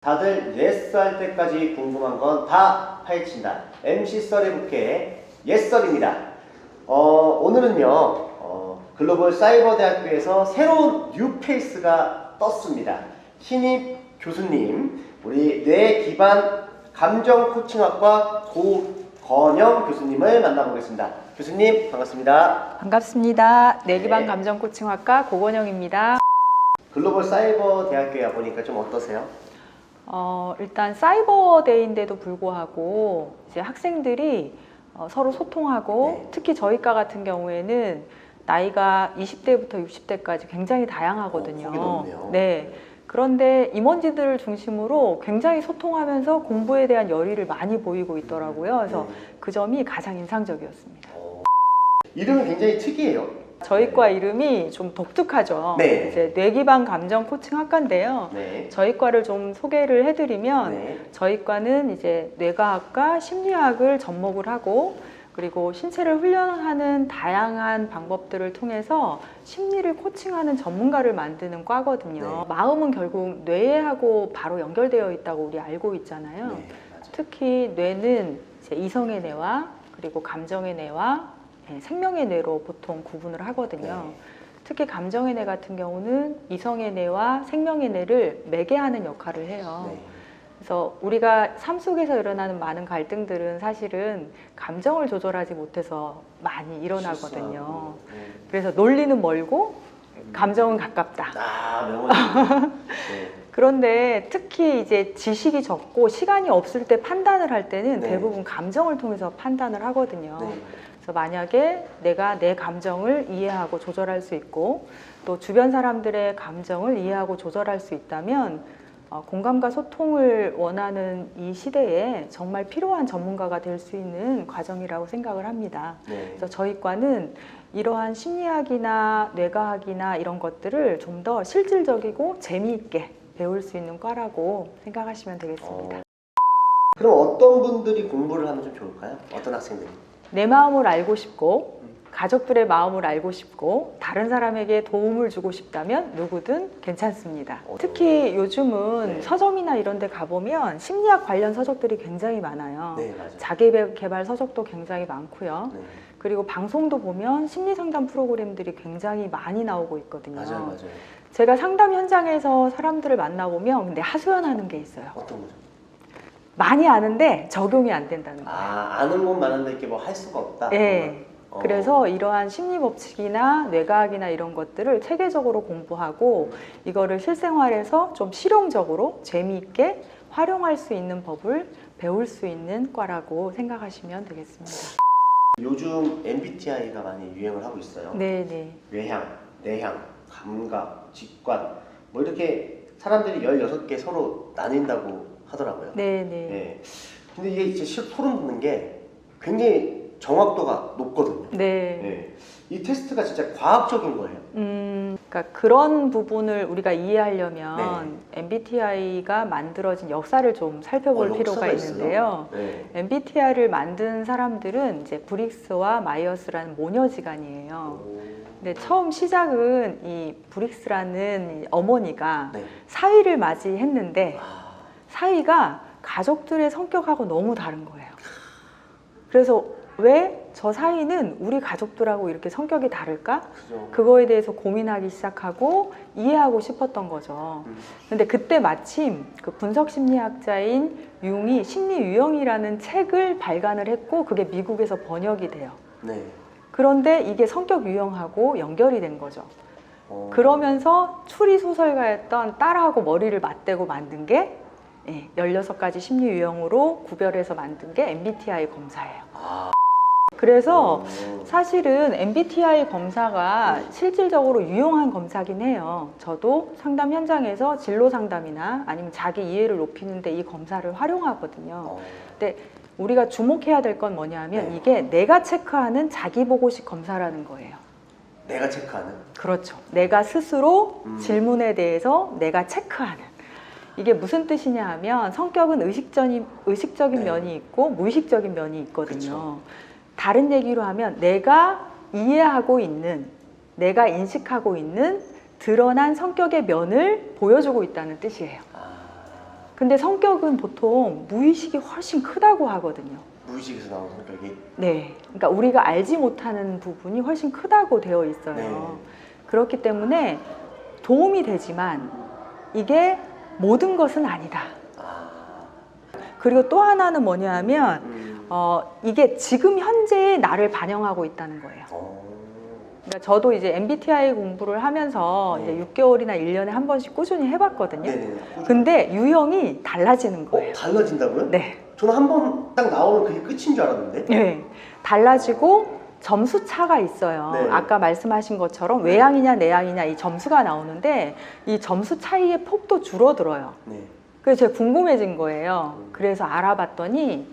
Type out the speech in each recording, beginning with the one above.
다들 예스 할 때까지 궁금한 건 다 파헤친다. MC 썰의 부캐 예썰입니다. 어, 오늘은요, 어, 글로벌 사이버 대학교에서 새로운 뉴페이스가 떴습니다. 신입 교수님, 우리 뇌 기반 감정 코칭학과 고 건영 교수님을 만나보겠습니다. 교수님, 반갑습니다. 반갑습니다. 내기반 네. 감정 코칭학과 고건영입니다. 글로벌 사이버 대학교에 와보니까 좀 어떠세요? 어, 일단 사이버데이인데도 불구하고 이제 학생들이 어, 서로 소통하고 네. 특히 저희과 같은 경우에는 나이가 20대부터 60대까지 굉장히 다양하거든요. 어. 네. 그런데 임원진들을 중심으로 굉장히 소통하면서 공부에 대한 열의를 많이 보이고 있더라고요. 그래서 네. 그 점이 가장 인상적이었습니다. 어, 이름이 굉장히 특이해요. 저희 과 이름이 좀 독특하죠. 네. 이제 뇌기반 감정 코칭 학과인데요. 네. 저희 과를 좀 소개를 해드리면 네. 저희 과는 이제 뇌과학과 심리학을 접목을 하고 그리고 신체를 훈련하는 다양한 방법들을 통해서 심리를 코칭하는 전문가를 만드는 과거든요. 네. 마음은 결국 뇌하고 바로 연결되어 있다고 우리 알고 있잖아요. 네. 특히 뇌는 이제 이성의 뇌와 그리고 감정의 뇌와 예, 생명의 뇌로 보통 구분을 하거든요. 네. 특히 감정의 뇌 같은 경우는 이성의 뇌와 생명의 뇌를 매개하는 역할을 해요. 네. 그래서 우리가 삶 속에서 일어나는 많은 갈등들은 사실은 감정을 조절하지 못해서 많이 일어나거든요. 네. 그래서 논리는 멀고 감정은 가깝다. 아. 네. 그런데 특히 이제 지식이 적고 시간이 없을 때 판단을 할 때는 네. 대부분 감정을 통해서 판단을 하거든요. 네. 그래서 만약에 내가 내 감정을 이해하고 조절할 수 있고 또 주변 사람들의 감정을 이해하고 조절할 수 있다면 어, 공감과 소통을 원하는 이 시대에 정말 필요한 전문가가 될 수 있는 과정이라고 생각을 합니다. 네. 그래서 저희 과는 이러한 심리학이나 뇌과학이나 이런 것들을 좀 더 실질적이고 재미있게 배울 수 있는 과라고 생각하시면 되겠습니다. 어. 그럼 어떤 분들이 공부를 하면 좀 좋을까요? 어떤 학생들이? 내 마음을 알고 싶고 가족들의 마음을 알고 싶고 다른 사람에게 도움을 주고 싶다면 누구든 괜찮습니다. 어. 특히 요즘은 네. 서점이나 이런 데 가보면 심리학 관련 서적들이 굉장히 많아요. 네 맞아요. 자기 개발 서적도 굉장히 많고요. 네. 그리고 방송도 보면 심리 상담 프로그램들이 굉장히 많이 나오고 있거든요. 맞아요 맞아요. 제가 상담 현장에서 사람들을 만나보면 근데 하소연하는 게 있어요. 어떤 거죠? 많이 아는데 적용이 안 된다는 거예요. 아 아는 건 많은데 이렇게 뭐 할 수가 없다. 네. 어. 그래서 이러한 심리 법칙이나 뇌과학이나 이런 것들을 체계적으로 공부하고 이거를 실생활에서 좀 실용적으로 재미있게 활용할 수 있는 법을 배울 수 있는 과라고 생각하시면 되겠습니다. 요즘 MBTI가 많이 유행을 하고 있어요. 네, 네. 외향, 내향, 감각, 직관 뭐 이렇게 사람들이 16개 서로 나뉜다고 하더라고요. 네, 네. 네. 근데 이게 이제 실- 소름 돋는 게 굉장히 정확도가 높거든요. 네. 네. 이 테스트가 진짜 과학적인 거예요. 음, 그러니까 그런 부분을 우리가 이해하려면 MBTI가 만들어진 역사를 좀 살펴볼 어, 필요가? 있는데요. 네. MBTI를 만든 사람들은 이제 브릭스와 마이어스라는 모녀지간이에요. 오. 근데 처음 시작은 이 브릭스라는 이 어머니가 네. 사위를 맞이했는데 아, 사위가 가족들의 성격하고 너무 다른 거예요. 그래서 왜 저 사위는 우리 가족들하고 이렇게 성격이 다를까? 그죠. 그거에 대해서 고민하기 시작하고 이해하고 싶었던 거죠. 음. 근데 그때 마침 그 분석 심리학자인 융이 심리 유형이라는 책을 발간을 했고 그게 미국에서 번역이 돼요. 네. 그런데 이게 성격 유형하고 연결이 된 거죠. 어. 그러면서 추리 소설가였던 딸하고 머리를 맞대고 만든 게 예, 16가지 심리 유형으로 구별해서 만든 게 MBTI 검사예요. 아. 그래서 어. 사실은 MBTI 검사가 실질적으로 유용한 검사긴 해요. 저도 상담 현장에서 진로 상담이나 아니면 자기 이해를 높이는데 이 검사를 활용하거든요. 어. 우리가 주목해야 될 건 뭐냐면 네. 이게 내가 체크하는 자기 보고식 검사라는 거예요. 내가 체크하는. 그렇죠. 내가 스스로 음. 질문에 대해서 내가 체크하는. 이게 무슨 뜻이냐 하면 성격은 의식적인, 의식적인 네. 면이 있고 무의식적인 면이 있거든요. 그쵸. 다른 얘기로 하면 내가 이해하고 있는 내가 인식하고 있는 드러난 성격의 면을 보여주고 있다는 뜻이에요. 아, 근데 성격은 보통 무의식이 훨씬 크다고 하거든요. 무의식에서 나온 성격이 네. 그러니까 우리가 알지 못하는 부분이 훨씬 크다고 되어 있어요. 네. 그렇기 때문에 도움이 되지만 이게 모든 것은 아니다. 아, 그리고 또 하나는 뭐냐 하면 음, 어, 이게 지금 현재의 나를 반영하고 있다는 거예요. 어, 그러니까 저도 이제 MBTI 공부를 하면서 네. 이제 6개월이나 1년에 한 번씩 꾸준히 해봤거든요. 네네. 근데 유형이 달라지는 어, 거예요. 달라진다고요? 네. 저는 한 번 딱 나오면 그게 끝인 줄 알았는데. 네. 달라지고 점수 차가 있어요. 네. 아까 말씀하신 것처럼 외향이냐 내향이냐 이 점수가 나오는데 이 점수 차이의 폭도 줄어들어요. 네. 그래서 제가 궁금해진 거예요. 그래서 알아봤더니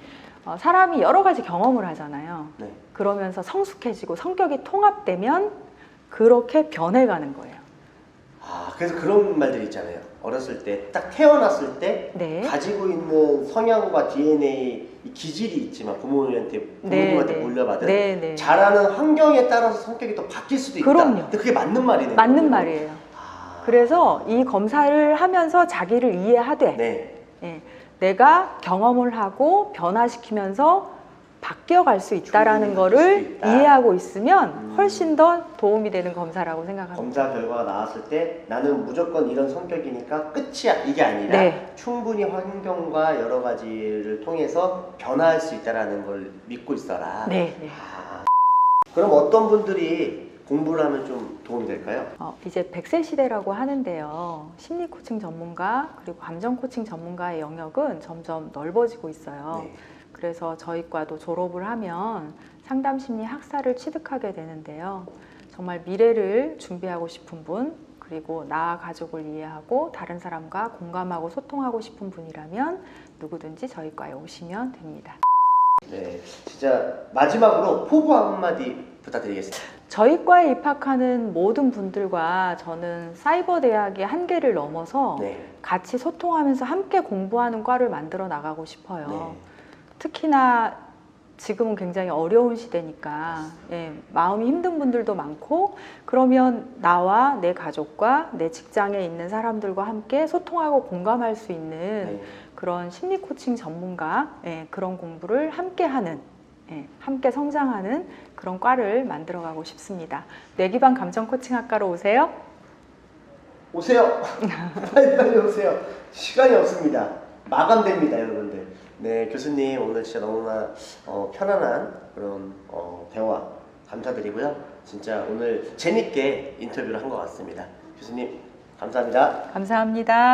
어, 사람이 여러 가지 경험을 하잖아요. 네. 그러면서 성숙해지고 성격이 통합되면 그렇게 변해가는 거예요. 아, 그래서 그런 말들 있잖아요. 어렸을 때 딱 태어났을 때 네. 가지고 있는 성향과 DNA 이 기질이 있지만 부모님한테 부모님한테 네, 네. 물려받은 네, 네. 자라는 환경에 따라서 성격이 또 바뀔 수도 있다. 그럼요. 근데 그게 맞는 말이네요. 맞는 말이에요. 아, 그래서 이 검사를 하면서 자기를 이해하되 네. 예, 내가 경험을 하고 변화시키면서 바뀌어갈 수 있다라는 거를 있다. 이해하고 있으면 음. 훨씬 더 도움이 되는 검사라고 생각합니다. 검사 결과가 나왔을 때 나는 무조건 이런 성격이니까 끝이야 이게 아니라 네. 충분히 환경과 여러 가지를 통해서 변화할 수 있다라는 걸 믿고 있어라. 네, 네. 아, 그럼 어떤 분들이 공부를 하면 좀 도움이 될까요? 어, 이제 100세 시대라고 하는데요. 심리 코칭 전문가 그리고 감정 코칭 전문가의 영역은 점점 넓어지고 있어요. 네. 그래서 저희 과도 졸업을 하면 상담 심리 학사를 취득하게 되는데요. 정말 미래를 준비하고 싶은 분, 그리고 나와 가족을 이해하고 다른 사람과 공감하고 소통하고 싶은 분이라면 누구든지 저희 과에 오시면 됩니다. 네, 진짜 마지막으로 포부 한마디 부탁드리겠습니다. 저희 과에 입학하는 모든 분들과 저는 사이버 대학의 한계를 넘어서 네. 같이 소통하면서 함께 공부하는 과를 만들어 나가고 싶어요. 네. 특히나 지금은 굉장히 어려운 시대니까 예, 마음이 힘든 분들도 많고 그러면 나와 내 가족과 내 직장에 있는 사람들과 함께 소통하고 공감할 수 있는 네. 그런 심리 코칭 전문가 예, 그런 공부를 함께 하는 예, 함께 성장하는 그런 과를 만들어가고 싶습니다. 뇌기반 감정 코칭 학과로 오세요. 오세요. 빨리 빨리 오세요. 시간이 없습니다. 마감됩니다, 여러분들. 네, 교수님 오늘 진짜 너무나 어, 편안한 그런 어, 대화 감사드리고요. 진짜 오늘 재밌게 인터뷰를 한 것 같습니다. 교수님 감사합니다. 감사합니다.